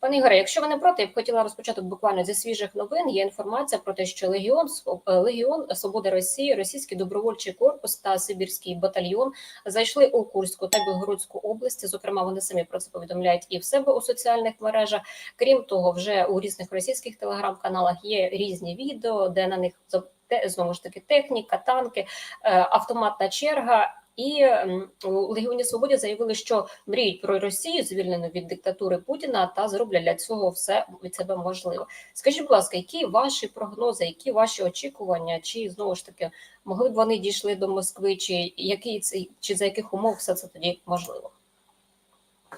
Пане Ігоре, якщо ви не проти, я б хотіла розпочати буквально зі свіжих новин. Є інформація про те, що Легіон е, Легіон Свободи Росії, Російський добровольчий корпус та Сибірський батальйон зайшли у Курську та Білгородську області. Зокрема, вони самі про це повідомляють і в себе у соціальних мережах. Крім того, вже у різних російських телеграм-каналах є різні відео, де на них знову ж таки техніка, танки, е, автоматна черга. І у Легіоні Свободі заявили, що мріють про Росію, звільнену від диктатури Путіна, та зроблять для цього все від себе можливе. Скажіть, будь ласка, які ваші прогнози, які ваші очікування? Чи знову ж таки могли б вони дійшли до Москви, чи які це чи за яких умов все це тоді можливо?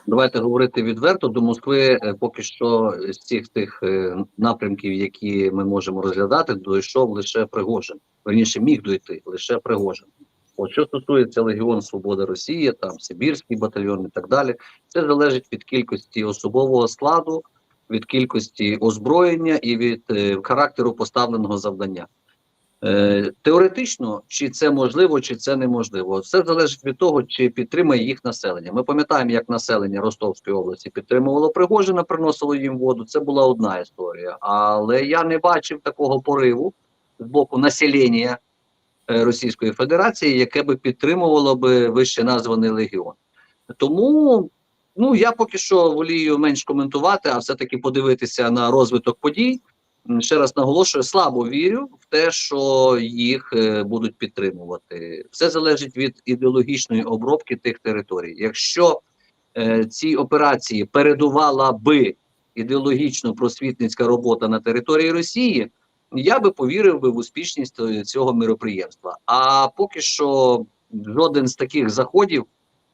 Давайте говорити відверто. До Москви е, поки що з цих тих е, напрямків, які ми можемо розглядати, дійшов лише Пригожин. Верніше міг дойти лише Пригожин. От що стосується Легіон Свободи Росії, там Сибірський батальйон і так далі, це залежить від кількості особового складу, від кількості озброєння і від е, характеру поставленого завдання. Е, теоретично, чи це можливо, чи це неможливо, все залежить від того, чи підтримає їх населення. Ми пам'ятаємо, як населення Ростовської області підтримувало Пригожина, приносило їм воду. Це була одна історія. Але я не бачив такого пориву з боку населення Російської Федерації, яке би підтримувало би вище названий легіон. Тому ну я поки що волію менш коментувати, а все-таки подивитися на розвиток подій. Ще раз наголошую, слабо вірю в те, що їх е, будуть підтримувати. Все залежить від ідеологічної обробки тих територій. Якщо е, ці операції передувала би ідеологічно просвітницька робота на території Росії, я би повірив би в успішність е, цього міроприємства. А поки що жоден з таких заходів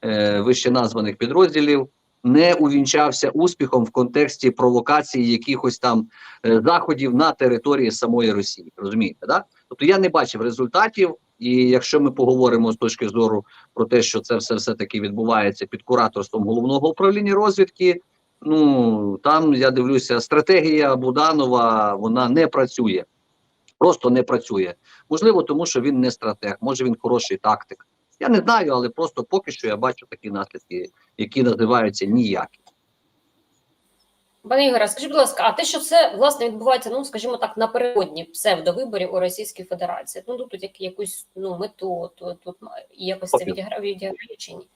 е, вище названих підрозділів не увінчався успіхом в контексті провокації якихось там е, заходів на території самої Росії. Розумієте, да? Тобто я не бачив результатів. І якщо ми поговоримо з точки зору про те, що це все все таки відбувається під кураторством головного управління розвідки, ну там я дивлюся, стратегія Буданова вона не працює, просто не працює. Можливо, тому що він не стратег, може він хороший тактик. Я не знаю, але просто поки що я бачу такі наслідки, які називаються ніякі. Пане Ігоре, скажіть, будь ласка, а те, що все власне відбувається, ну скажімо так, напередодні псевдовиборів у Російській Федерації, ну тут як якусь ну мету, то тут якось це відіграє відіграє чи ні?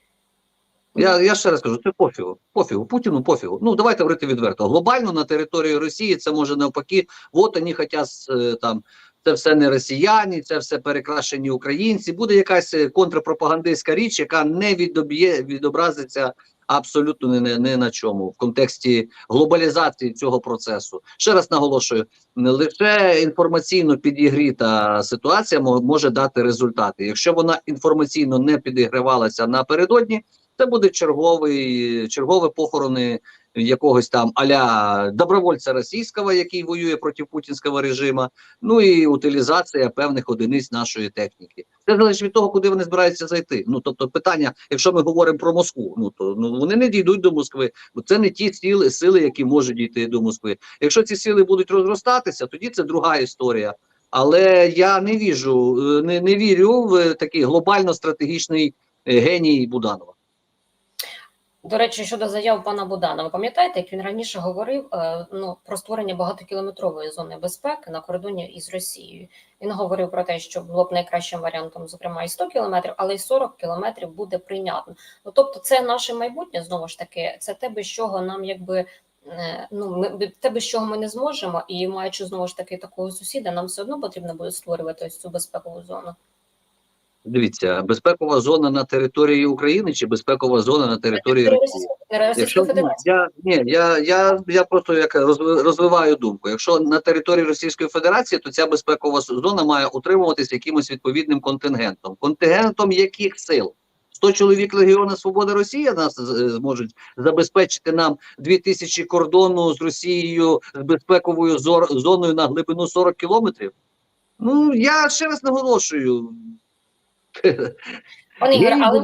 Я, я ще раз кажу, це пофігу. Пофігу, Путіну пофігу. Ну давайте говорити відверто. Глобально на території Росії це може навпаки. От вони хочуть е, там. Це все не росіяни, це все перекрашені українці. Буде якась е, контрпропагандистська річ, яка не відоб'є, відобразиться абсолютно не, не, не на чому в контексті глобалізації цього процесу. Ще раз наголошую: не лише інформаційно підігріта ситуація мо- може дати результати. Якщо вона інформаційно не підігривалася напередодні, це буде черговий, чергове похорони якогось там аля добровольця російського, який воює проти путінського режиму, ну і утилізація певних одиниць нашої техніки. Це залежить від того, куди вони збираються зайти. Ну тобто, питання, якщо ми говоримо про Москву, ну то ну вони не дійдуть до Москви, бо це не ті сили, сили, які можуть дійти до Москви. Якщо ці сили будуть розростатися, тоді це друга історія. Але я не віжу, е, не, не вірю в такий глобально стратегічний е, геній Буданова. До речі, щодо заяв пана Буданова, пам'ятаєте, як він раніше говорив е, ну про створення багатокілометрової зони безпеки на кордоні із Росією? Він говорив про те, що було б найкращим варіантом, зокрема, і 100 кілометрів, але й 40 кілометрів буде прийнятно. Ну тобто, це наше майбутнє знову ж таки, це те, без чого нам якби. е, Ну, ми те, без чого ми не зможемо, і маючи знову ж таки такого сусіда, нам все одно потрібно буде створювати ось цю безпекову зону. Дивіться, безпекова зона на території України чи безпекова зона на території Росії? Якщо я ні, я, я, я просто як розви- розвиваю думку. Якщо на території Російської Федерації, то ця безпекова зона має утримуватись якимось відповідним контингентом. Контингентом яких сил? 100 чоловік Легіону Свободи Росії нас е, зможуть забезпечити нам 2000 кордону з Росією з безпековою зоною на глибину 40 кілометрів. Ну я ще раз наголошую. Пане але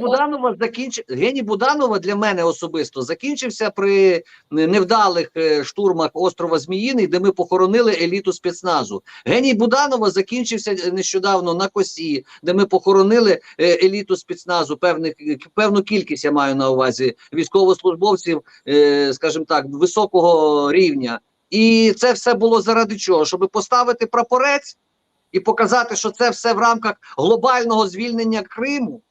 Буданова, закінч... Геній Буданова для мене особисто закінчився при невдалих е, штурмах острова Зміїний, де ми похоронили еліту спецназу. Геній Буданова закінчився е, нещодавно на косі, де ми похоронили е, еліту спецназу. Певних певну кількість я маю на увазі військовослужбовців, скажімо так, високого рівня. І це все було заради чого? Щоб поставити прапорець і показати, що це все в рамках глобального звільнення Криму.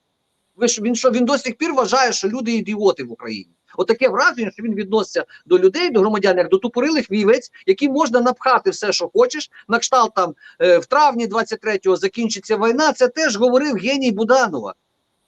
Ви ж він що він до сих пір вважає, що люди ідіоти в Україні. Отаке враження, що він відноситься до людей, до громадян, як до тупорилих вівець, які можна напхати все, що хочеш. На кшталт там е, в травні 23-го закінчиться війна. Це теж говорив геній Буданова.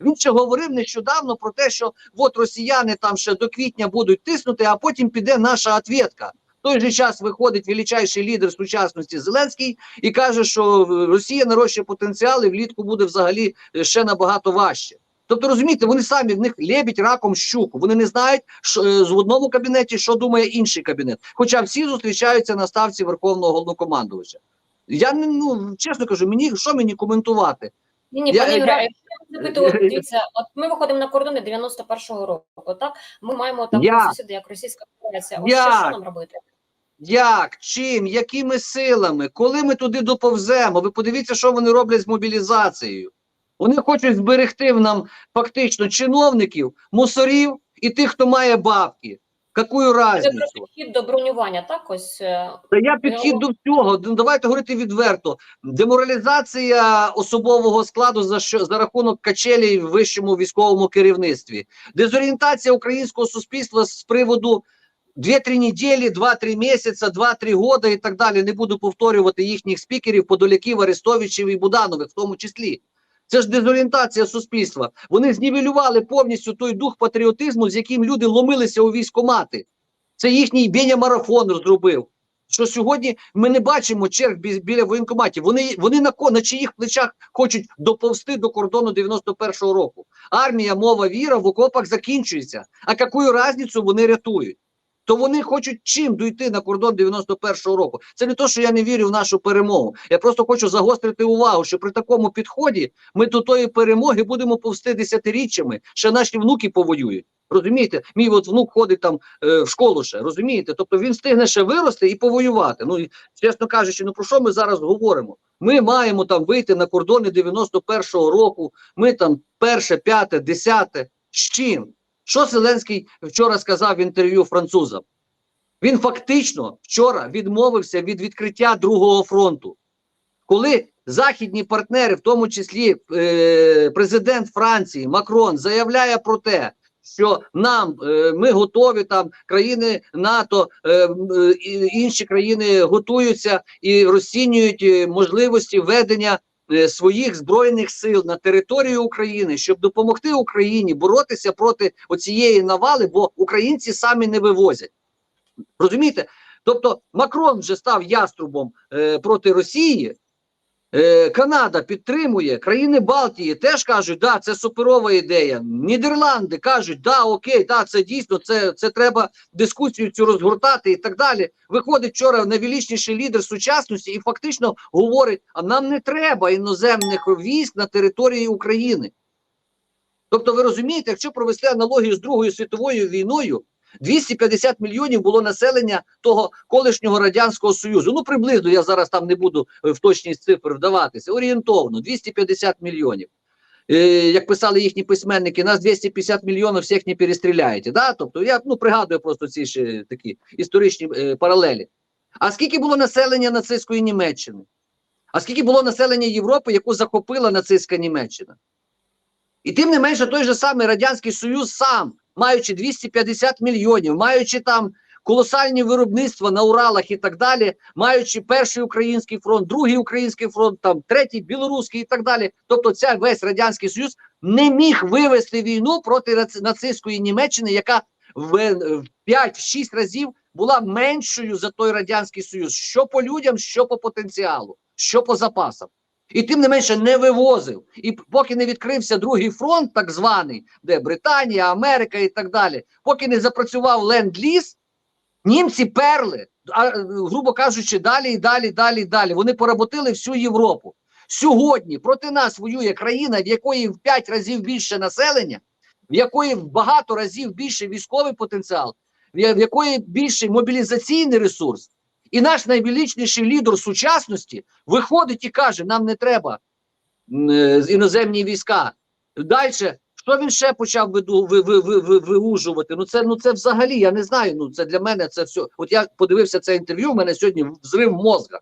Він ще говорив нещодавно про те, що от росіяни там ще до квітня будуть тиснути, а потім піде наша ответка. В той же час виходить величайший лідер сучасності Зеленський і каже, що Росія нарощує потенціал і влітку буде взагалі е, ще набагато важче. Тобто, розумієте, вони самі в них лебідь раком щуку. Вони не знають, що е, з в одному кабінеті, що думає інший кабінет. Хоча всі зустрічаються на ставці Верховного головнокомандувача. Я не ну чесно кажу, мені що мені коментувати? Ні, ні, пане я- запитую, от дивіться, от ми виходимо на кордони 91-го року, так? Ми маємо там сусіди, як Російська Федерація. Що, що нам робити? Як, чим, якими силами, коли ми туди доповземо? Ви подивіться, що вони роблять з мобілізацією. Вони хочуть зберегти в нам фактично чиновників, мусорів і тих, хто має бабки. Какую Це разницю? просто хід до бронювання, так? Ось е, Та я підхід до всього. Ну, Давайте говорити відверто. Деморалізація особового складу за що за рахунок качелі в вищому військовому керівництві, дезорієнтація українського суспільства з приводу 2-3 неділі, 2-3 місяці, 2-3 года і так далі. Не буду повторювати їхніх спікерів, Подоляків, Арестовичів і Буданових, в тому числі. Це ж дезорієнтація суспільства. Вони знівелювали повністю той дух патріотизму, з яким люди ломилися у військомати. Це їхній Беня марафон зробив. Що сьогодні ми не бачимо черг бі- біля воєнкоматів. Вони, вони на, на чиїх плечах хочуть доповзти до кордону 91-го року. Армія, мова, віра в окопах закінчується. А яку різницю вони рятують? То вони хочуть чим дійти на кордон 91-го року. Це не то, що я не вірю в нашу перемогу. Я просто хочу загострити увагу, що при такому підході ми до тої перемоги будемо повсти десятиріччями. Ще наші внуки повоюють. Розумієте, мій от внук ходить там е, в школу ще, розумієте? Тобто він встигне ще вирости і повоювати. Ну і чесно кажучи, ну про що ми зараз говоримо? Ми маємо там вийти на кордони 91-го року. Ми там перше, п'яте, десяте. З чим? Що Зеленський вчора сказав в інтерв'ю французам? Він фактично вчора відмовився від відкриття другого фронту. Коли західні партнери, в тому числі е, президент Франції Макрон, заявляє про те, що нам е, ми готові там країни НАТО, е, е, інші країни готуються і розцінюють е, можливості ведення своїх збройних сил на територію України, щоб допомогти Україні боротися проти оцієї навали, бо українці самі не вивозять. Розумієте? Тобто Макрон вже став яструбом е, проти Росії. Е, Канада підтримує, країни Балтії теж кажуть, да, це суперова ідея. Нідерланди кажуть, да, окей, да, це дійсно, це, це треба дискусію цю розгортати і так далі. Виходить вчора найвеличніший лідер сучасності і фактично говорить: а нам не треба іноземних військ на території України. Тобто, ви розумієте, якщо провести аналогію з Другою світовою війною, 250 мільйонів було населення того колишнього радянського союзу. Ну приблизно я зараз там не буду е, в точність цифр вдаватися. Орієнтовно 250 мільйонів. Е, як писали їхні письменники, нас 250 мільйонів всіх не перестріляєте. Да? Тобто я ну пригадую просто ці ще такі історичні е, паралелі. А скільки було населення нацистської Німеччини? А скільки було населення Європи, яку захопила нацистська Німеччина? І тим не менше, той же самий Радянський Союз сам, маючи 250 мільйонів, маючи там колосальні виробництва на Уралах і так далі, маючи перший український фронт, другий український фронт, там третій білоруський і так далі. Тобто, ця весь радянський союз не міг вивести війну проти нацистської Німеччини, яка в, в 5-6 разів була меншою за той радянський союз, що по людям, що по потенціалу, що по запасам. І тим не менше не вивозив. І поки не відкрився другий фронт, так званий, де Британія, Америка і так далі, поки не запрацював ленд-ліз, німці перли, а, е, грубо кажучи, далі і далі, далі, і далі. Вони поработили всю Європу. Сьогодні проти нас воює країна, в якої в 5 разів більше населення, в якої в багато разів більше військовий потенціал, в якої більший мобілізаційний ресурс. І наш найвеличніший лідер сучасності виходить і каже: нам не треба е, іноземні війська. Далі, що він ще почав виужувати? Ну це, ну це взагалі, я не знаю. Ну це для мене це все. От я подивився це інтерв'ю, в мене сьогодні взрив мозга.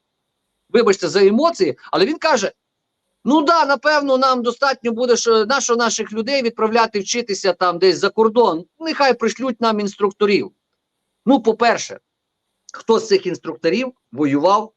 Вибачте за емоції, але він каже: ну да, напевно, нам достатньо буде що наших людей відправляти вчитися там десь за кордон. Нехай пришлють нам інструкторів. Ну, по-перше, хто з цих інструкторів воював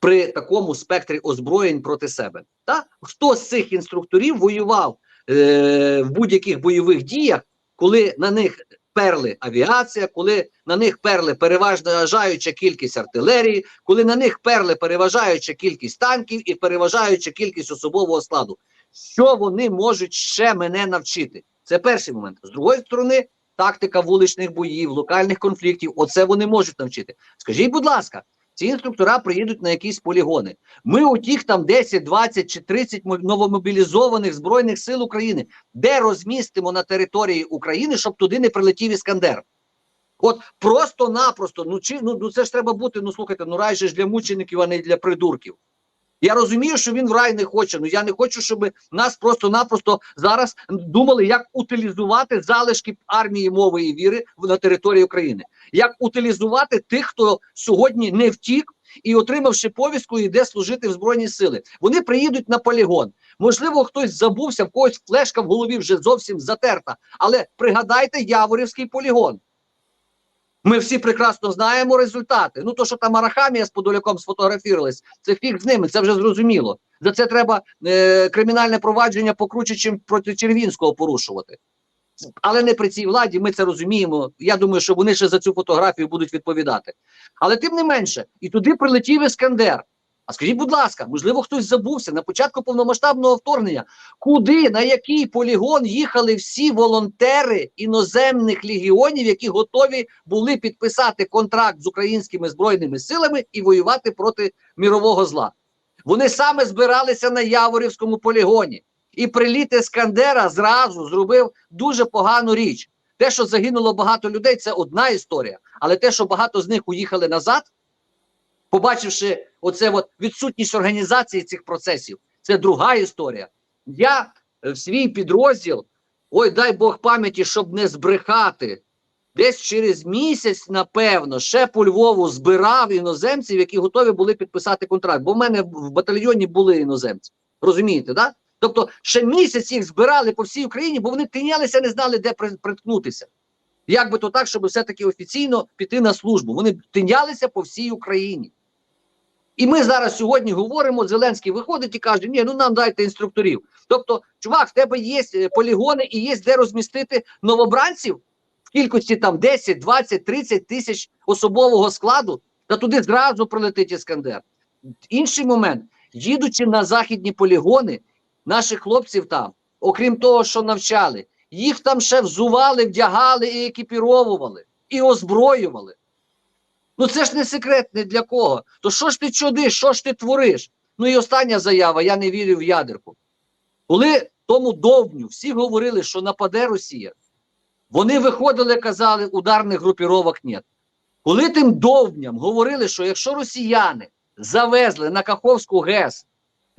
при такому спектрі озброєнь проти себе? Та? Хто з цих інструкторів воював е, в будь-яких бойових діях, коли на них перли авіація, коли на них перли переважаюча кількість артилерії, коли на них перли переважаюча кількість танків і переважаюча кількість особового складу? Що вони можуть ще мене навчити? Це перший момент. З другої сторони, тактика вуличних боїв, локальних конфліктів. Оце вони можуть навчити. Скажіть, будь ласка, ці інструктора приїдуть на якісь полігони. Ми у тих там 10, 20 чи 30 мо- новомобілізованих збройних сил України, де розмістимо на території України, щоб туди не прилетів іскандер. От просто-напросто, ну чи ну, ну це ж треба бути. Ну слухайте, ну рай же ж для мучеників, а не для придурків. Я розумію, що він в рай не хоче. Ну я не хочу, щоб нас просто-напросто зараз думали, як утилізувати залишки армії мови і віри на території України, як утилізувати тих, хто сьогодні не втік і, отримавши повістку, йде служити в збройні сили. Вони приїдуть на полігон. Можливо, хтось забувся, в когось флешка в голові вже зовсім затерта. Але пригадайте Яворівський полігон. Ми всі прекрасно знаємо результати. Ну, то, що там Арахамія з Подоляком сфотографірувались, це фіг з ними, це вже зрозуміло. За це треба е, кримінальне провадження покруче, чим проти Червінського порушувати. Але не при цій владі, ми це розуміємо. Я думаю, що вони ще за цю фотографію будуть відповідати. Але тим не менше, і туди прилетів Іскандер. А скажіть, будь ласка, можливо, хтось забувся на початку повномасштабного вторгнення, куди, на який полігон їхали всі волонтери іноземних легіонів, які готові були підписати контракт з українськими збройними силами і воювати проти мірового зла. Вони саме збиралися на Яворівському полігоні. І приліт Іскандера зразу зробив дуже погану річ. Те, що загинуло багато людей, це одна історія. Але те, що багато з них уїхали назад, побачивши оце от відсутність організації цих процесів, це друга історія. Я е, в свій підрозділ, ой, дай Бог пам'яті, щоб не збрехати. Десь через місяць, напевно, ще по Львову збирав іноземців, які готові були підписати контракт. Бо в мене в батальйоні були іноземці. Розумієте, да? Тобто ще місяць їх збирали по всій Україні, бо вони тинялися, не знали, де приткнутися. Як би то так, щоб все-таки офіційно піти на службу. Вони тинялися по всій Україні. І ми зараз сьогодні говоримо, Зеленський виходить і каже, ні, ну нам дайте інструкторів. Тобто, чувак, в тебе є е, полігони і є де розмістити новобранців в кількості там 10, 20, 30 тисяч особового складу, та туди зразу прилетить Іскандер. Інший момент, їдучи на західні полігони, наших хлопців там, окрім того, що навчали, їх там ще взували, вдягали і екіпіровували, і озброювали. Ну це ж не секрет не для кого. То що ж ти чудиш, що ж ти твориш? Ну і остання заява: я не вірю в ядерку. Коли тому довбню всі говорили, що нападе Росія, вони виходили, казали, ударних групіровок нет. Коли тим довбням говорили, що якщо росіяни завезли на Каховську ГЕС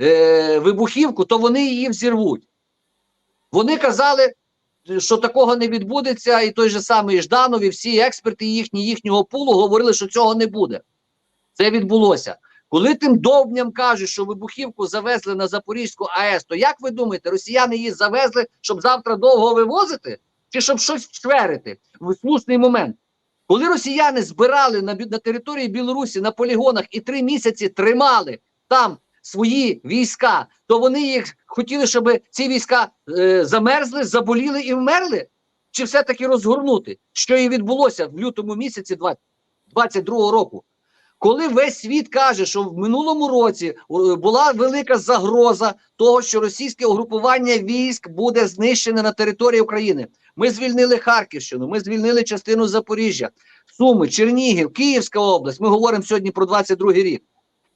е, вибухівку, то вони її взірвуть. Вони казали, що такого не відбудеться, і той же самий Жданов, і всі експерти їхні, їхнього пулу говорили, що цього не буде. Це відбулося. Коли тим довбням кажуть, що вибухівку завезли на Запорізьку АЕС, то як ви думаєте, росіяни її завезли, щоб завтра довго вивозити? Чи щоб щось вчверити в слушний момент? Коли росіяни збирали на, на території Білорусі на полігонах і три місяці тримали там свої війська, то вони їх хотіли, щоб ці війська е, замерзли, заболіли і вмерли? Чи все-таки розгорнути? Що і відбулося в лютому місяці 22 року? Коли весь світ каже, що в минулому році е, була велика загроза того, що російське угрупування військ буде знищене на території України. Ми звільнили Харківщину, ми звільнили частину Запоріжжя, Суми, Чернігів, Київська область. Ми говоримо сьогодні про 22 рік.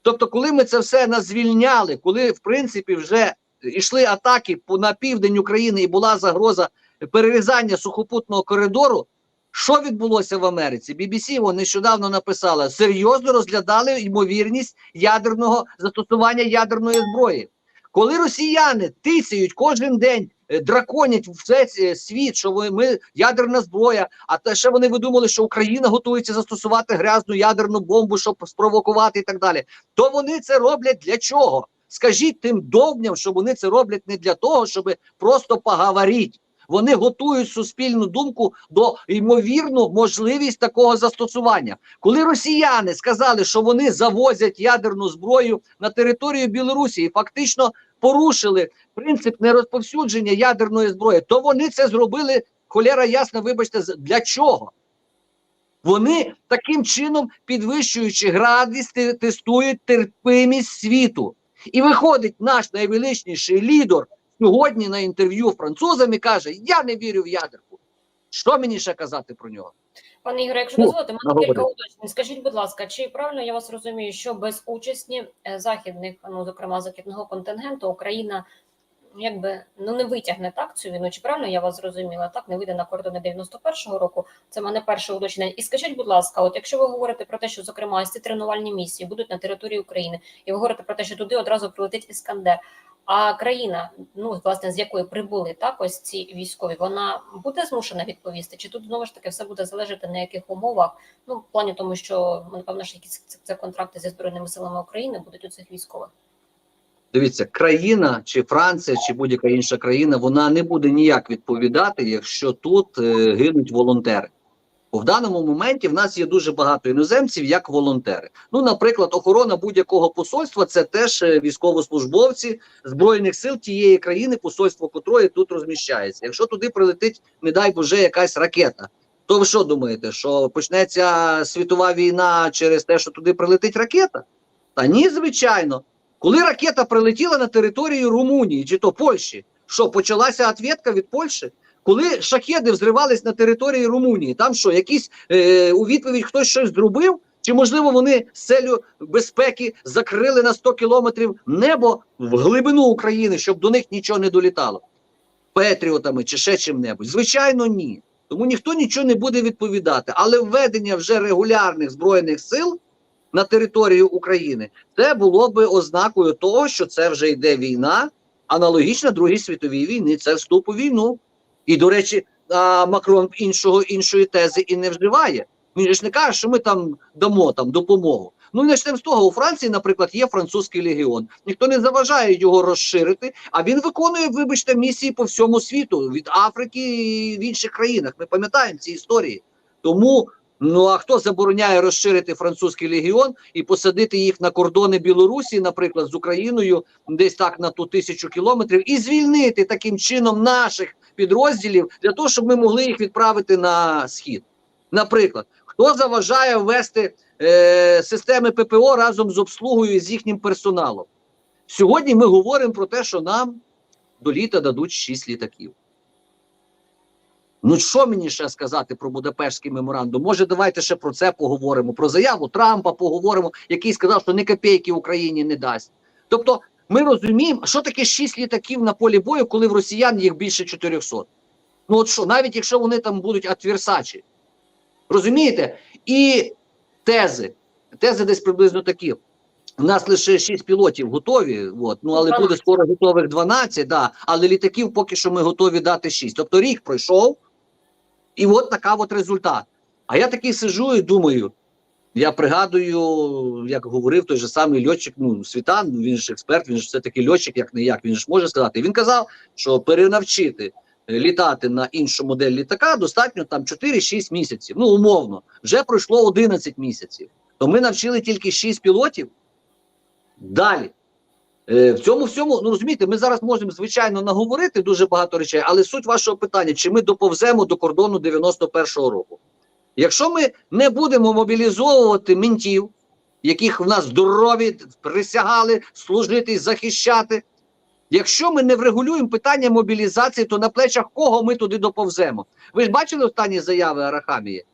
Тобто, коли ми це все назвільняли, коли в принципі вже йшли атаки по на південь України і була загроза перерізання сухопутного коридору. Що відбулося в Америці? BBC вон нещодавно написала, серйозно розглядали ймовірність ядерного застосування ядерної зброї. Коли росіяни тисяють кожен день, драконять весь е, світ, що ми ядерна зброя, а те ще вони видумали, що Україна готується застосувати грязну ядерну бомбу, щоб спровокувати і так далі. То вони це роблять для чого? Скажіть тим довбням, що вони це роблять не для того, щоб просто поговорити. Вони готують суспільну думку до ймовірну можливість такого застосування. Коли росіяни сказали, що вони завозять ядерну зброю на територію Білорусі і фактично порушили принцип нерозповсюдження ядерної зброї, то вони це зробили холера ясно, вибачте, для чого? Вони таким чином, підвищуючи градість, тестують терпимість світу. І виходить наш найвеличніший лідер сьогодні на інтерв'ю французам і каже: Я не вірю в ядерку. Що мені ще казати про нього? Пане Ігоре, якщо дозволите, мене кілька уточнень. Скажіть, будь ласка, чи правильно я вас розумію, що без участі е, західних, ну зокрема західного контингенту, Україна якби ну не витягне так цю війну? Чи правильно я вас зрозуміла? Так не вийде на кордони 91-го року. Це мене перше уточнення. І скажіть, будь ласка, от якщо ви говорите про те, що зокрема ці тренувальні місії будуть на території України, і ви говорите про те, що туди одразу прилетить іскандер. А країна, ну власне, з якої прибули так, ось ці військові, вона буде змушена відповісти? Чи тут знову ж таки все буде залежати на яких умовах? Ну, в плані тому, що ну, напевно, що якісь це контракти зі збройними силами України будуть у цих військових. Дивіться, країна чи Франція, чи будь-яка інша країна, вона не буде ніяк відповідати, якщо тут е, гинуть волонтери. В даному моменті в нас є дуже багато іноземців як волонтери. Ну, наприклад, охорона будь-якого посольства це теж е, військовослужбовці збройних сил тієї країни, посольство котрої тут розміщається. Якщо туди прилетить, не дай Боже, якась ракета, то ви що думаєте, що почнеться світова війна через те, що туди прилетить ракета? Та ні, звичайно. Коли ракета прилетіла на територію Румунії чи то Польщі, що почалася відповідка від Польщі? Коли шахеди взривались на території Румунії, там що, якісь е, у відповідь хтось щось зробив? Чи можливо вони з целью безпеки закрили на 100 кілометрів небо в глибину України, щоб до них нічого не долітало? Петріотами чи ще чим-небудь? Звичайно, ні. Тому ніхто нічого не буде відповідати. Але введення вже регулярних збройних сил на територію України це було би ознакою того, що це вже йде війна, аналогічна Другій світовій війні. Це вступ у війну. І, до речі, а, Макрон іншого іншої тези і не вживає. Він ж не каже, що ми там дамо там допомогу. Ну почнемо з того, у Франції, наприклад, є французький легіон. Ніхто не заважає його розширити, а він виконує, вибачте, місії по всьому світу від Африки і в інших країнах. Ми пам'ятаємо ці історії. Тому ну а хто забороняє розширити французький легіон і посадити їх на кордони Білорусі, наприклад, з Україною, десь так на ту тисячу кілометрів, і звільнити таким чином наших підрозділів для того, щоб ми могли їх відправити на схід. Наприклад, хто заважає ввести е, системи ППО разом з обслугою і з їхнім персоналом? Сьогодні ми говоримо про те, що нам до літа дадуть 6 літаків. Ну, що мені ще сказати про Будапештський меморандум? Може, давайте ще про це поговоримо. Про заяву Трампа поговоримо, який сказав, що ні копійки Україні не дасть. Тобто, ми розуміємо, що таке 6 літаків на полі бою, коли в росіян їх більше 400. Ну, от що, навіть якщо вони там будуть адверсачі. Розумієте? І тези. Тези десь приблизно такі. У нас лише 6 пілотів готові, от, ну але буде скоро готових 12, да, але літаків поки що ми готові дати 6. Тобто рік пройшов, і от така от результат. А я такий сижу і думаю. Я пригадую, як говорив той же самий льотчик, ну Світан, ну, він ж експерт, він ж все-таки льотчик, як не як, він ж може сказати. Він казав, що перенавчити е, літати на іншу модель літака достатньо там 4-6 місяців. Ну, умовно, вже пройшло 11 місяців. То ми навчили тільки 6 пілотів. Далі. Е, в цьому всьому, ну розумієте, ми зараз можемо, звичайно, наговорити дуже багато речей, але суть вашого питання, чи ми доповземо до кордону 91-го року. Якщо ми не будемо мобілізовувати ментів, яких в нас здорові присягали служити і захищати, якщо ми не врегулюємо питання мобілізації, то на плечах кого ми туди доповземо? Ви ж бачили останні заяви Арахамії?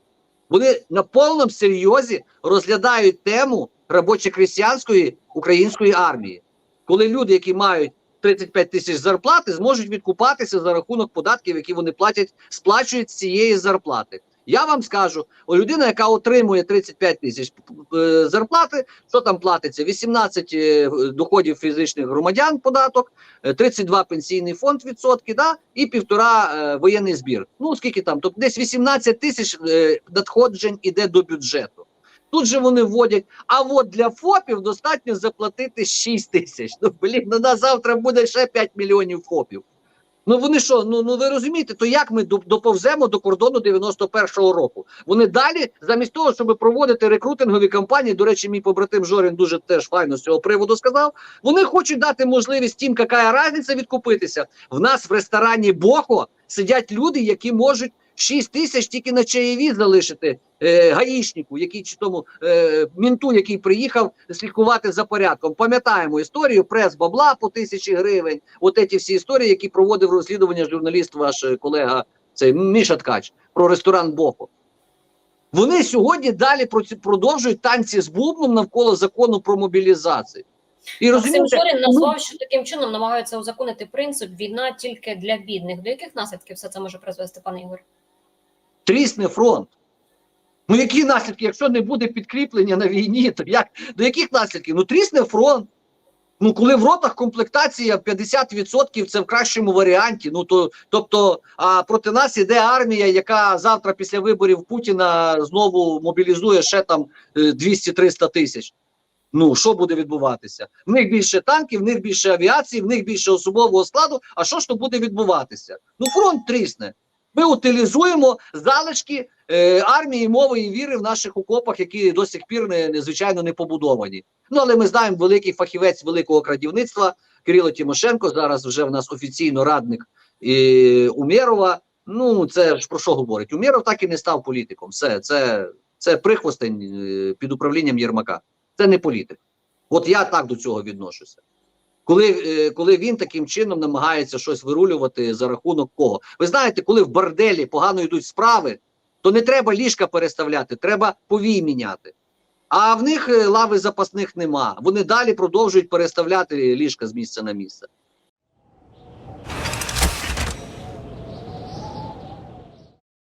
Вони на повному серйозі розглядають тему робочо-крестьянської української армії, коли люди, які мають 35 тисяч зарплати, зможуть відкупатися за рахунок податків, які вони платять, сплачують з цієї зарплати. Я вам скажу, о, людина, яка отримує 35 тисяч е, зарплати, що там платиться? 18 е, доходів фізичних громадян податок, е, 32 пенсійний фонд відсотки, да, і півтора е, воєнний збір. Ну скільки там? Тобто десь 18 тисяч е, надходжень іде до бюджету. Тут же вони вводять, а от для ФОПів достатньо заплатити 6 тисяч. Ну блін, ну на завтра буде ще 5 мільйонів ФОПів. Ну вони що? Ну ну ви розумієте, то як ми доп- доповземо до кордону 91-го року? Вони далі, замість того, щоб проводити рекрутингові кампанії, до речі, мій побратим Жорін дуже теж файно з цього приводу сказав. Вони хочуть дати можливість тим, яка різниця відкупитися. В нас в ресторані Бохо сидять люди, які можуть 6 тисяч тільки на чаєві залишити е, гаїшнику, який чи тому е, мінту, який приїхав слідкувати за порядком. Пам'ятаємо історію прес бабла по тисячі гривень. От ці всі історії, які проводив розслідування журналіст, ваш е, колега цей Міша Ткач про ресторан Бохо. Вони сьогодні далі продовжують танці з бубном навколо закону про мобілізацію. І Максим Жорін назвав, що таким чином намагаються узаконити принцип війна тільки для бідних. До яких наслідків все це може призвести, пане Ігор? Трісне фронт. Ну які наслідки, якщо не буде підкріплення на війні, то як до яких наслідків? Ну трісне фронт. Ну, коли в ротах комплектація 50% це в кращому варіанті. Ну то тобто, а проти нас іде армія, яка завтра після виборів Путіна знову мобілізує ще там е, 200-300 тисяч. Ну що буде відбуватися? В них більше танків, в них більше авіації, в них більше особового складу. А що ж то буде відбуватися? Ну фронт трісне. Ми утилізуємо залишки е, армії, мови і віри в наших окопах, які до сих пір не, не не побудовані. Ну але ми знаємо великий фахівець великого крадівництва Кирило Тимошенко. Зараз вже в нас офіційно радник і, Умєрова. Ну це ж про що говорить? Умєров так і не став політиком. Все, це, це прихвостень е, під управлінням Єрмака. Це не політик. От я так до цього відношуся. Коли, е, коли він таким чином намагається щось вирулювати за рахунок кого. Ви знаєте, коли в борделі погано йдуть справи, то не треба ліжка переставляти, треба повій міняти. А в них е, лави запасних нема. Вони далі продовжують переставляти ліжка з місця на місце.